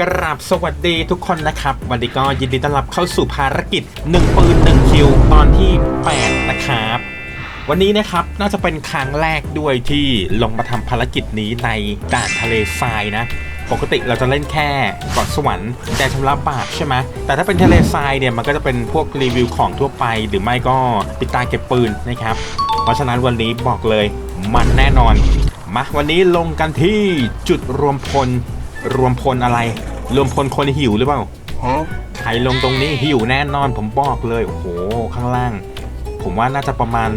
กราบสวัสดีทุกคนนะครับ วันนี้ก็ยินดีต้อนรับเข้าสู่ภารกิจ 1 ปืน 1 คิว ตอนที่ 8 นะครับ วันนี้นะครับน่าจะเป็นครั้งแรกด้วยที่ลงมาทำภารกิจนี้ในด่านทะเลทรายนะ ปกติเราจะเล่นแค่เกาะสวรรค์แดนชำระบาปใช่ไหมแต่ถ้าเป็นทะเลทรายเนี่ยมันก็จะเป็นพวกรีวิวของทั่วไป หรือไม่ก็ปิดตาเก็บปืนนะครับ เพราะฉะนั้นวันนี้บอกเลยมันแน่นอนมาวันนี้ลงกันที่จุดรวมพล รวมพลอะไร รวมพลคนหิวหรือเปล่าใครลงตรงนี้หิวแน่นอนผมบอกเลย โอ้โห ข้างล่าง ผมว่าน่าจะประมาณ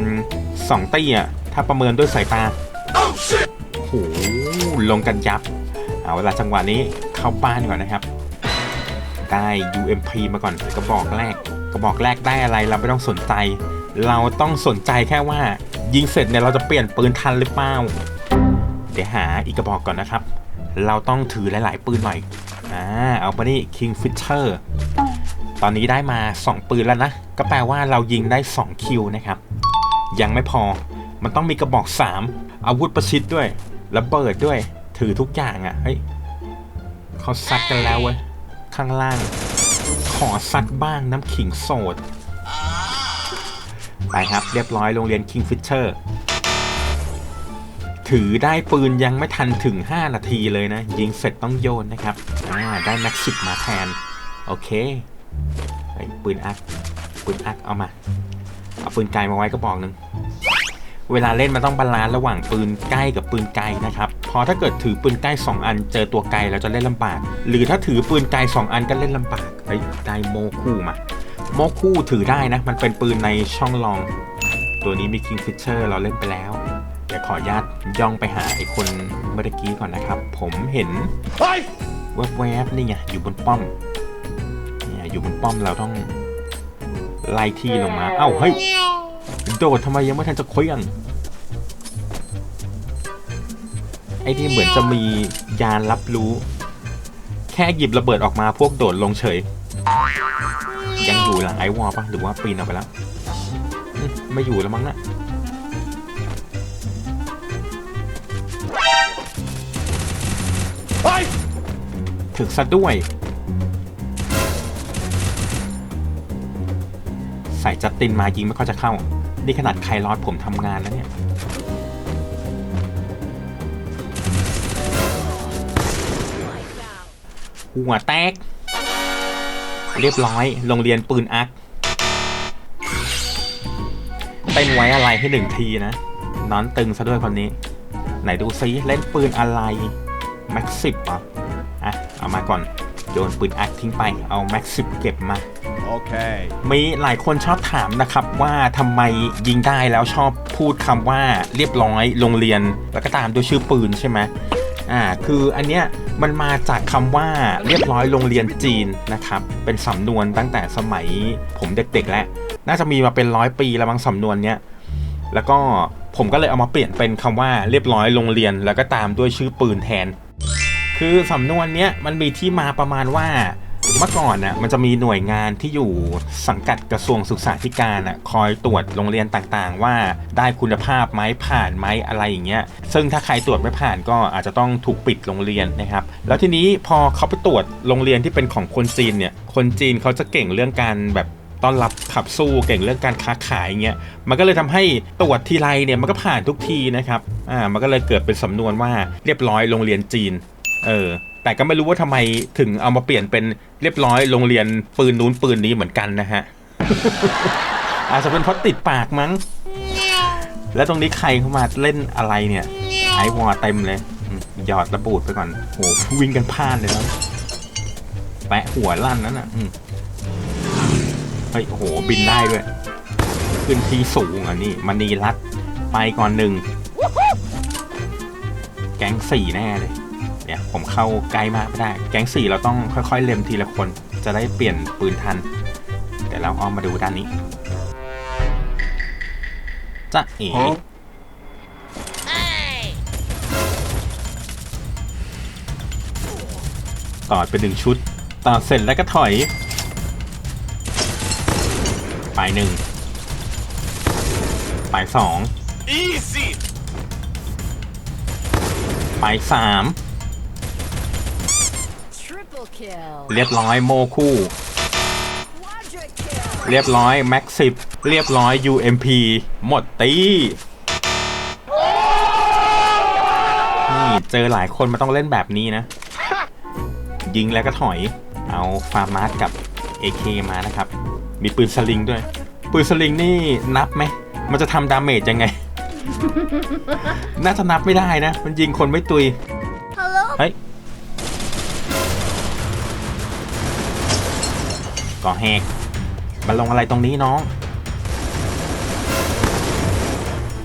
2ตี้อะ ถ้าประเมินด้วยสายตา โอ้โห ลงกันยับ เอาเวลาจังหวะนี้เข้าบ้านก่อนนะครับ ได้ UMP มาก่อนกระบอกแรกกระบอกแรกได้อะไรเราไม่ต้องสนใจ เราต้องสนใจแค่ว่ายิงเสร็จเนี่ยเราจะเปลี่ยนปืนทันหรือเปล่า เดี๋ยวหาอีกกระบอกก่อนนะครับ เราต้องถือหลาย ๆ ปืนหน่อย อ่า เอาไปนี่ Kingfisher ตอนนี้ได้มา 2 ปืนแล้วนะ ก็แปลว่าเรายิงได้ 2 คิวนะครับ ยังไม่พอ มันต้องมีกระบอก 3 อาวุธประชิดด้วย ระเบิดด้วย ถือทุกอย่างอะ่ะ เฮ้ยเขาซัดกันแล้วเว้ย ข้างล่าง ขอซัดบ้างน้ำขิงโสด ไปครับ เรียบร้อยโรงเรียน Kingfisher ถือได้ปืนยังไม่ทันถึง 5 นาทีเลยนะ ยิงเสร็จต้องโยนนะครับอ่าได้แม็กซิมาแทน โอเคไอ้ปืนอักปืนอักเอามา เอาปืนไกลมาไว้ก็บอกหนึ่งเวลาเล่นมันต้องบาลานซ์ระหว่างปืนใกล้กับปืนไกลนะครับพอถ้าเกิดถือปืนใกล้ 2 อันเจอตัวไกลเราจะเล่นลำบาก หรือถ้าถือปืนไกล 2 อันก็เล่นลำบากเฮ้ได้โมคู่มา โมคู่ถือได้นะ มันเป็นปืนในช่องรอง ตัวนี้มี Kingfisher เราเล่นไปแล้ว เดี๋ยวขออนุญาตย่องไปหาไอ้คนเมื่อกี้ก่อนนะครับ ผมเห็นแวบๆนี่ไงอยู่บนป้อมเนี่ยอยู่บนป้อมเราต้องไล่ที่ลงมา เอ้าเฮ้ยโดดทำไมยังไม่ทันจะเคลี้ยงไอ้นี่เหมือนจะมียานรับรู้ แค่หยิบระเบิดออกมาพวกโดดลงเฉย ยังอยู่หลังไอวอลปะหรือว่าปีนออกไปแล้วอืมไม่อยู่แล้วมั้งนะ ถึกซะด้วย ใส่จัดตินมายิงไม่ค่อยจะเข้า นี่ขนาดไคลอดผมทำงานแล้วเนี่ย หัวแตก เรียบร้อย โรงเรียนปืนอักเต้นไว้อะไรให้หนึ่งทีนะ นอนตึงซะด้วยคนนี้ ไหนดูซิเล่นปืนอะไร แม็กซิบอะอะ เอามาก่อนโยนปืนอักทิ้งไปเอาแม็กซิบเก็บมา Okay. มีหลายคนชอบถามนะครับว่าทำไมยิงได้แล้วชอบพูดคำว่าเรียบร้อยโรงเรียน แล้วก็ตามด้วยชื่อปืนใช่ไหมอ่าคืออันเนี้ยมันมาจากคำว่าเรียบร้อยโรงเรียนจีนนะครับ เป็นสำนวนตั้งแต่สมัยผมเด็กๆแล้ว น่าจะมีมาเป็นร้อยปีแล้วบางสำนวนเนี้ยแล้วก็ผมก็เลยเอามาเปลี่ยนเป็นคำว่าเรียบร้อยโรงเรียน แล้วก็ตามด้วยชื่อปืนแทน คือสำนวนเนี้ยมันมีที่มาประมาณว่าเมื่อก่อนน่ะมันจะมีหน่วยงานที่อยู่สังกัดกระทรวงศึกษาธิการน่ะคอยตรวจโรงเรียนต่างๆ ว่าได้คุณภาพไหมผ่านไหมอะไรอย่างเงี้ยซึ่งถ้าใครตรวจไม่ผ่านก็อาจจะต้องถูกปิดโรงเรียนนะครับ แล้วทีนี้พอเขาไปตรวจโรงเรียนที่เป็นของคนจีนเนี่ยคนจีนเขาจะเก่งเรื่องการแบบต้อนรับขับสู้เก่งเรื่องการค้าขายอย่างเงี้ย มันก็เลยทำให้ตรวจทีไรเนี่ยมันก็ผ่านทุกทีนะครับ อ่า มันก็เลยเกิดเป็นสำนวนว่าเรียบร้อยโรงเรียนจีน เออ แต่ก็ไม่รู้ว่าทำไมถึงเอามาเปลี่ยนเป็นเรียบร้อยโรงเรียนปืนนู้นปืนนี้เหมือนกันนะฮะ อาจจะเป็นเพราะติดปากมั้ง แล้วตรงนี้ใครเข้ามาเล่นอะไรเนี่ยไอวอเต็มเลยหยอดระบูดไปก่อนโหวิ่งกันพล่านเลยแล้วแปะหัวลั่นนั้นอะเฮ้ยโอ้โหบินได้ด้วย ขึ้นที่สูงอะนี่มณีรัดไปก่อนหนึ่ง แก๊งสี่แน่เลย เนี่ยผมเข้าใกล้มากไม่ได้ แก๊งสี่เราต้องค่อยๆเล็มทีละคน จะได้เปลี่ยนปืนทัน เดี๋ยวเราอ้อมมาดูด้านนี้จะเอ๋ Huh? ต่อเป็นหนึ่งชุดต่อเสร็จแล้วก็ถอย ไปหนึ่งไปสอง Easy. ไปสาม Triple Triple kill. เรียบร้อยโมคู่ Quadra kill. เรียบร้อยแม็กซิบเรียบร้อย UMP หมดตีนี่เจอหลายคนมันต้องเล่นแบบนี้นะ ยิงแล้วก็ถอย เอาฟาร์มาสกับ AK มานะครับ มีปืนสลิงด้วย ปืนสลิงนี่นับไหม มันจะทำดาเมจยังไง น่าจะนับไม่ได้นะ มันยิงคนไม่ตุย Hello. เฮ้ย ก่อแหกมาลงอะไรตรงนี้น้อง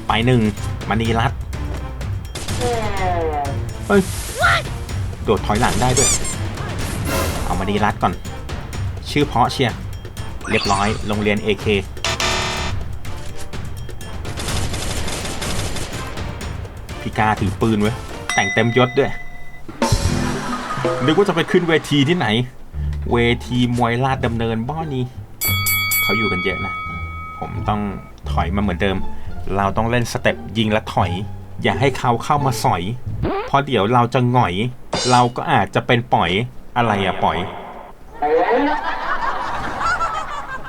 ไปหนึ่งมานีรัดเฮ้ย โดดถอยหลังได้ด้วย เอามานีรัดก่อน ชื่อเพาะเชียเรียบร้อย โรงเรียน AK พี่กาถือปืนไว้ย แต่งเต็มยศด้วย นึกว่าจะไปขึ้นเวทีที่ไหน เวทีมวยลาดดำเนินบ้อนี้เขาอยู่กันเยอะนะ ผมต้องถอยมาเหมือนเดิม เราต้องเล่นสเต็ปยิงและถอย อย่าให้เขาเข้ามาสอย เพราะเดี๋ยวเราจะหงอย เราก็อาจจะเป็นปล่อยอะไรอะปล่อย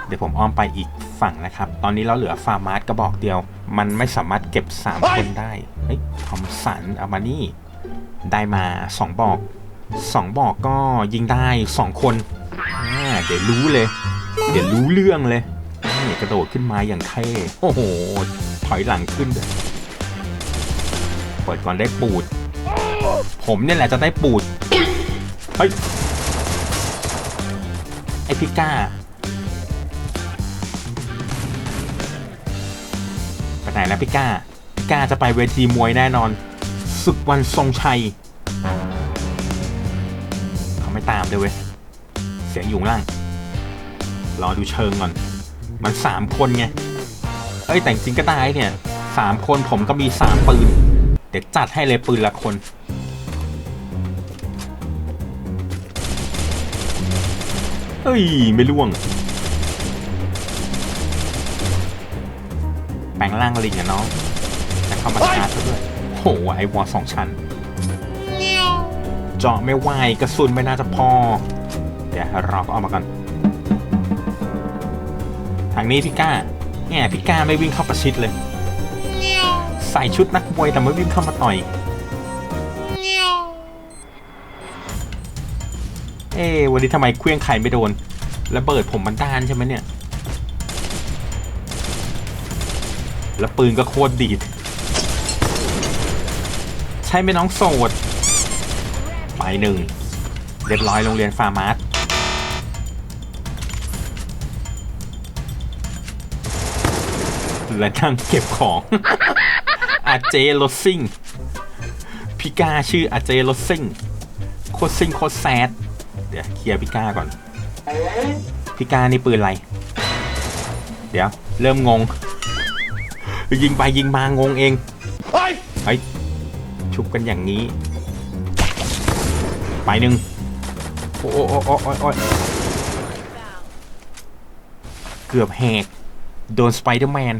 เดี๋ยวผมอ้อมไปอีกฝั่งนะครับ ตอนนี้เราเหลือฟาร์มาร์กระบอกเดียว มันไม่สามารถเก็บ 3 คนได้ เฮ้ยทอมสันเอามานี่ ได้มา 2 บอก 2บอกก็ยิงได้2คนเดี๋ยวรู้เลย เดี๋ยวรู้เรื่องเลยกระโดดขึ้นมาอย่างเท่โอ้โห ถอยหลังขึ้นเลยเปิดก่อนได้ปูด ผมเนี่ยแหละจะได้ปูด เฮ้ย ไอพิก้าไปไหนแล้วพี่ก้าพี่ก้าจะไปเวทีมวยแน่นอนศึกวันทรงชัย ตามเลยเว้ย เสียงอยู่ข้างล่าง รอดูเชิงก่อน มันสามคนไง เอ้ยแต่จริงก็ได้เนี่ยสามคนผมก็มีสามปืน เดี๋ยวจัดให้เลยปืนละคนเฮ้ย ไม่ล่วง แปลงร่างลิงอะน้องแต่เข้ามาชาร์จซะด้วยโหไอวอลสองชั้น เจาะไม่ไหวกระสุนไม่น่าจะพอ เดี๋ยวเราก็เอามากันทางนี้พี่ก้าเนี่ยพี่ก้าไม่วิ่งเข้าประชิดเลย ใส่ชุดนักมวยแต่ไม่วิ่งเข้ามาต่อยเอ๊วันนี้ทำไมเครื่องไข่ไม่โดนแล้วเบิดผมมันด้านใช่ไหมเนี่ย แล้วปืนก็โคตรดีด ใช่ไหมน้องโสด หนึ่งเรียบร้อยโรงเรียนฟาร์มาร์ทและนั่งเก็บของอาเจโรสซิงพี่กาชื่ออาเจโรสซิงโคตรซิงโคตรแซดเดี๋ยวเคลียร์พี่กาก่อนพี่กานี่ปืนอะไร เดี๋ยว เริ่มงง ยิงไปยิงมางงเองเฮ้ยชุบกันอย่างนี้ ไปหนึ่งโอ้โอ้โอ้โอ้โอ้เกือบแหก โดนสไปเดอร์แมน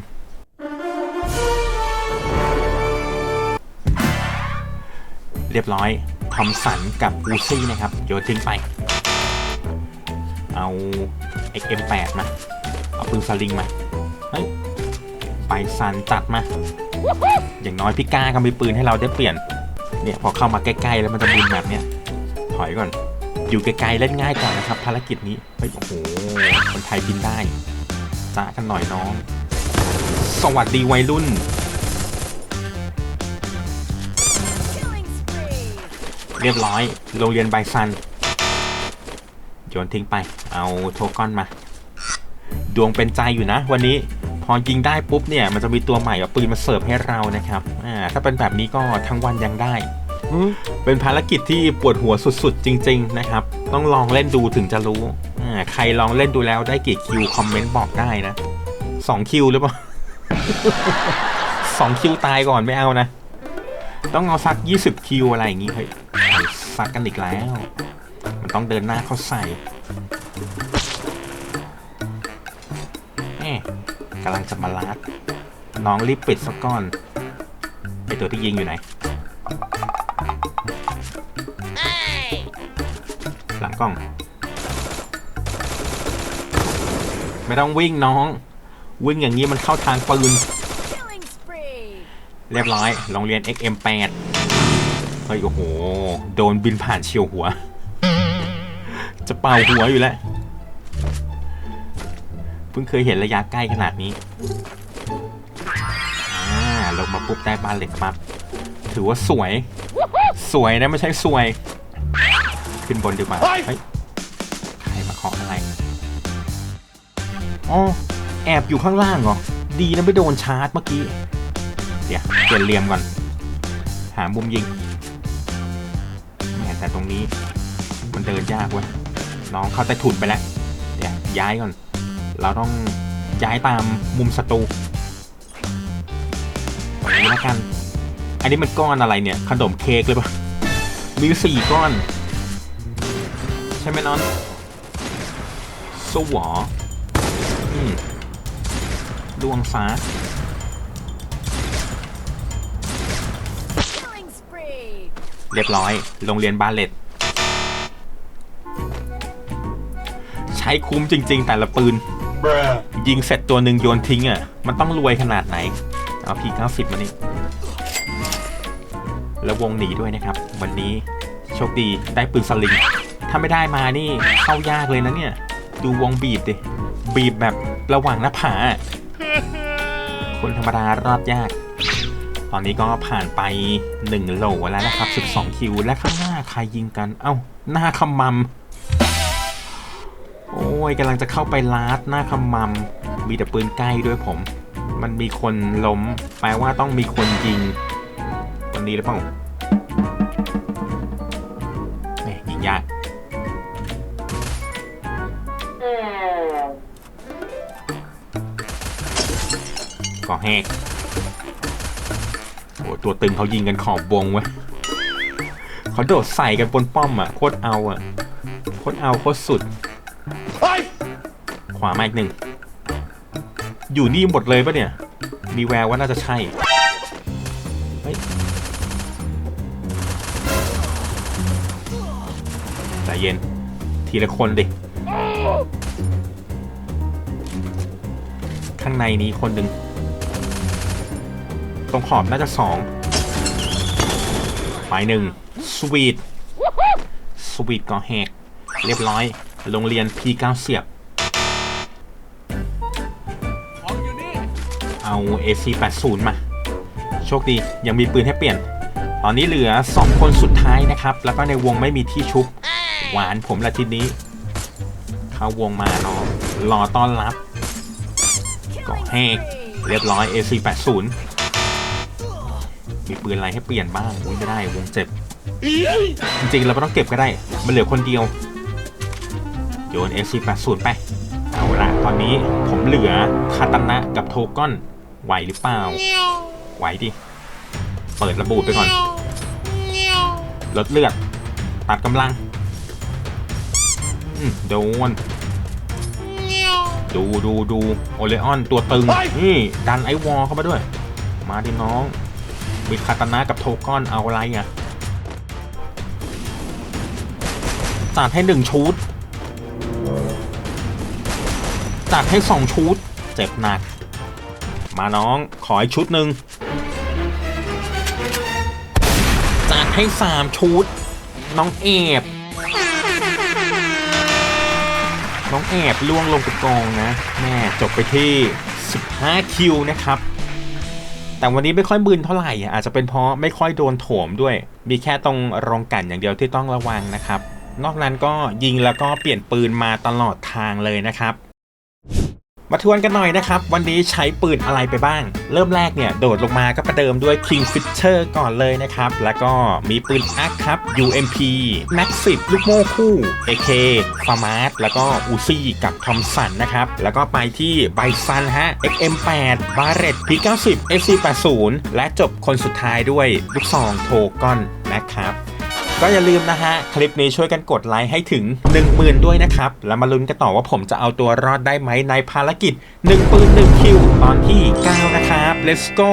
เรียบร้อยทอมสันกับอูซี่นะครับ โยนทิ้งไป เอา XM8 มา เอาปืนสลิงมา เฮ้ย ไปซันจัดมา อย่างน้อยพี่ก้าก็มีปืนให้เราได้เปลี่ยน เนี่ย พอเข้ามาใกล้ ๆ แล้วมันจะบุนแบบเนี้ย ถอยก่อน อยู่ไกลๆเล่นง่ายกว่านะครับ ภารกิจนี้เฮ้ยโอ้โหคนไทยบินได้จ้ากันหน่อยน้อง สวัสดีวัยรุ่น เรียบร้อย โรงเรียนไบซัน โยนทิ้งไป เอาโทก้อนมา ดวงเป็นใจอยู่นะ วันนี้พอยิงได้ปุ๊บเนี่ย มันจะมีตัวใหม่กับปืนมาเสิร์ฟให้เรานะครับ อ่า ถ้าเป็นแบบนี้ก็ทั้งวันยังได้ เป็นภารกิจที่ปวดหัวสุดๆ จริง ๆ นะครับ ต้องลองเล่นดูถึงจะรู้ใครลองเล่นดูแล้วได้กี่คิวคอมเมนต์บอกได้นะสองคิวหรือเปล่าสองคิวตายก่อนไม่เอานะ ต้องเอาสัก20คิวอะไรอย่างงี้เฮ้ยซักกันอีกแล้ว มันต้องเดินหน้าเข้าใส่แหมกำลังจะมาลัดน้องรีบปิดซะก่อนไอตัวที่ยิงอยู่ไหน กล้อง ไม่ต้องวิ่งน้อง วิ่งอย่างนี้มันเข้าทางปืน เรียบร้อยโรงเรียน XM8 เฮ้ยโอ้โห โดนบินผ่านเฉียวหัว จะเป่าหัวอยู่แล้วเพิ่งเคยเห็นระยะใกล้ขนาดนี้ลงมาปุ๊บได้บานเหล็กปั๊บถือว่าสวย สวยนะไม่ใช่สวย ขึ้นบนดีกว่าเฮ้ย ใครมาเคาะอะไรอ๋อ แอบอยู่ข้างล่างเหรอ ดีนะไม่โดนชาร์จเมื่อกี้ เดี๋ยวเปลี่ยนเหลี่ยมก่อน หามุมยิงแหมแต่ตรงนี้ มันเดินยากเว้ย น้องเข้าใต้ถุนไปแล้ว เดี๋ยวย้ายก่อน เราต้องย้ายตามมุมศัตรูตรงนี้แล้วกัน อันนี้มันก้อนอะไรเนี่ย ขนมเค้กเลยปะมีสี่ก้อนใช่ไหมน้องสวออืมดวงฟ้า Killing spree. เรียบร้อย โรงเรียนบาเลตใช้คุ้มจริง ๆ แต่ละปืน ยิงเสร็จตัวหนึ่งโยนทิ้งอะ มันต้องรวยขนาดไหน เอาพีเก้าสิบมานี่ แล้ววงหนีด้วยนะครับ วันนี้โชคดีได้ปืนสลิง ถ้าไม่ได้มานี่เข้ายากเลยนะเนี่ย ดูวงบีบดิ บีบแบบระหว่างหน้าผาอะคนธรรมดารอดยาก ตอนนี้ก็ผ่านไป 1 โหลแล้วนะครับ 12 คิว และข้างหน้าใครยิงกัน เอ้า หน้าขมำโอ้ยกำลังจะเข้าไปลาดหน้าขมำมีแต่ปืนใกล้ด้วยผม มันมีคนล้มแปลว่าต้องมีคนยิงคนนี้หรือเปล่า ก็แหกโอ้ตัวตึงเขายิงกันขอบวงเว้ยเขาโดดใส่กันบนป้อมอะโคตรเอาอะโคตรเอาโคตรสุดขวามาอีกหนึ่งอยู่นี่หมดเลยปะเนี่ย มีแววว่าน่าจะใช่เฮ้ยใจเย็น ทีละคนดิ ข้างในนี้คนหนึ่งต รงขอบน่าจะสองไปหนึ่งสวีทสวีทก็แหก เรียบร้อย โรงเรียน P9 เสียบ เอา AC80 มา โชคดียังมีปืนให้เปลี่ยน ตอนนี้เหลือ 2 คนสุดท้ายนะครับ แล้วก็ในวงไม่มีที่ชุบ หวานผมละทีนี้ เข้าวงมาเนาะรอต้อนรับก็ Killing แหกเรียบร้อย AC80 มีปืนอะไรให้เปลี่ยนบ้างอุ้ยไม่ได้วงเจ็บ จริงๆเราไม่ต้องเก็บก็ได้ มันเหลือคนเดียว โยน AC80 ไป เอาละตอนนี้ผมเหลือคาตานะกับโทก้อนไหวหรือเปล่า ไหวดิ เปิดระบูดไปก่อน ลดเลือด ตัดกำลังอืมโดนดูดูดูโอเลออนตัวตึงนี่ดันไอวอลเข้ามาด้วย มาดิน้อง มีคาตานะกับโทก้อนเอาอะไรอะจัดให้หนึ่งชุดจัดให้สองชุดเจ็บหนัก มาน้องขออีกชุดหนึ่งจัดให้สามชุด น้องเอฟน้องแอบล่วงลงไปกองนะ แม่จบไปที่ 15 คิวนะครับ แต่วันนี้ไม่ค่อยมึนเท่าไหร่อะอาจจะเป็นเพราะไม่ค่อยโดนโถมด้วย มีแค่ตรงรองกันอย่างเดียวที่ต้องระวังนะครับ นอกนั้นก็ยิงแล้วก็เปลี่ยนปืนมาตลอดทางเลยนะครับ มาทวนกันหน่อยนะครับ วันนี้ใช้ปืนอะไรไปบ้าง เริ่มแรกเนี่ย โดดลงมาก็ประเดิมด้วย Kingfisher ก่อนเลยนะครับ แล้วก็มีปืนอักครับ UMP Max 10ลูกโม่คู่ AK f a r m a s แล้วก็ Uzi กับ Thompson นะครับ แล้วก็ไปที่ Bison ฮะ XM8 b a r r e t P90 SC80 และจบคนสุดท้ายด้วยลูกซองโทกอนนะครับ ก็อย่าลืมนะฮะ คลิปนี้ช่วยกันกดไลค์ให้ถึง 10,000 ด้วยนะครับ แล้วมาลุ้นกันต่อว่าผมจะเอาตัวรอดได้ไหมในภารกิจ1ปืน1คิวตอนที่ 9 นะครับ let's go